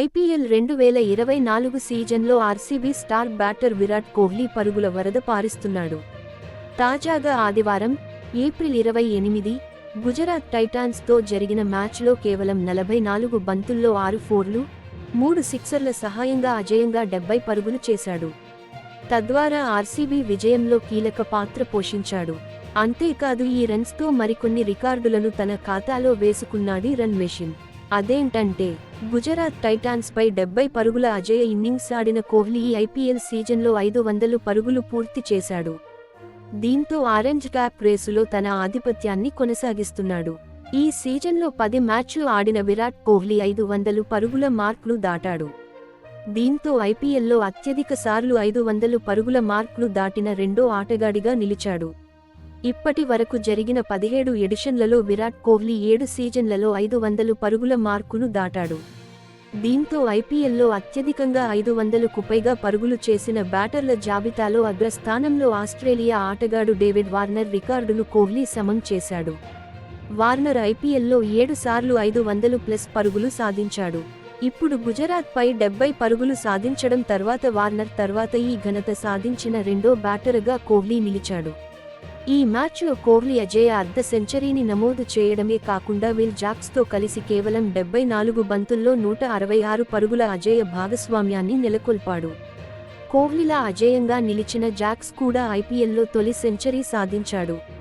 IPL రెండు వేల ఇరవై నాలుగు సీజన్లో RCB star batter Virat Kohli పరుగుల వరద పారిస్తున్నాడు. తాజాగా ఆదివారం ఏప్రిల్ ఇరవై ఎనిమిది గుజరాత్ టైటాన్స్తో జరిగిన మ్యాచ్లో కేవలం నలభై నాలుగు బంతుల్లో ఆరు ఫోర్లు మూడు సిక్సర్ల సహాయంగా అజయంగా డెబ్బై పరుగులు చేశాడు. తద్వారా ఆర్సీబీ విజయంలో కీలక పాత్ర పోషించాడు. అంతేకాదు ఈ రన్స్తో మరికొన్ని రికార్డులను తన ఖాతాలో వేసుకున్నాడు రన్ మెషిన్. అదేంటంటే గుజరాత్ టైటాన్స్పై డెబ్బై పరుగుల అజయ ఇన్నింగ్స్ ఆడిన కోహ్లీ ఈ ఐపీఎల్ సీజన్లో ఐదు వందలు పరుగులు పూర్తి చేశాడు. దీంతో ఆరెంజ్ క్యాప్ రేసులో తన ఆధిపత్యాన్ని కొనసాగిస్తున్నాడు. ఈ సీజన్లో పది మ్యాచ్లు ఆడిన విరాట్ కోహ్లీ ఐదు వందలు పరుగుల మార్కులు దాటాడు. దీంతో ఐపీఎల్లో అత్యధిక సార్లు ఐదు వందలు పరుగుల మార్కులు దాటిన రెండో ఆటగాడిగా నిలిచాడు. ఇప్పటి వరకు జరిగిన పదిహేడు ఎడిషన్లలో విరాట్ కోహ్లీ ఏడు సీజన్లలో ఐదు వందలు పరుగుల మార్కును దాటాడు. దీంతో ఐపీఎల్లో అత్యధికంగా ఐదు వందలకు పైగా పరుగులు చేసిన బ్యాటర్ల జాబితాలో అగ్రస్థానంలో ఆస్ట్రేలియా ఆటగాడు డేవిడ్ వార్నర్ రికార్డును కోహ్లీ సమం చేశాడు. వార్నర్ ఐపీఎల్లో ఏడు సార్లు ఐదు వందలు ప్లస్ పరుగులు సాధించాడు. ఇప్పుడు గుజరాత్పై డెబ్బై పరుగులు సాధించడం తర్వాత వార్నర్ తర్వాత ఈ ఘనత సాధించిన రెండో బ్యాటర్గా కోహ్లీ నిలిచాడు. ఈ మ్యాచ్లో కోహ్లీ అజయ అర్ధ సెంచరీని నమోదు చేయడమే కాకుండా విల్ జాక్స్తో కలిసి కేవలం డెబ్బై నాలుగు బంతుల్లో నూట అరవై ఆరు పరుగుల అజయ భాగస్వామ్యాన్ని నెలకొల్పాడు. కోహ్లీలా అజేయంగా నిలిచిన జాక్స్ కూడా ఐపీఎల్లో తొలి సెంచరీ సాధించాడు.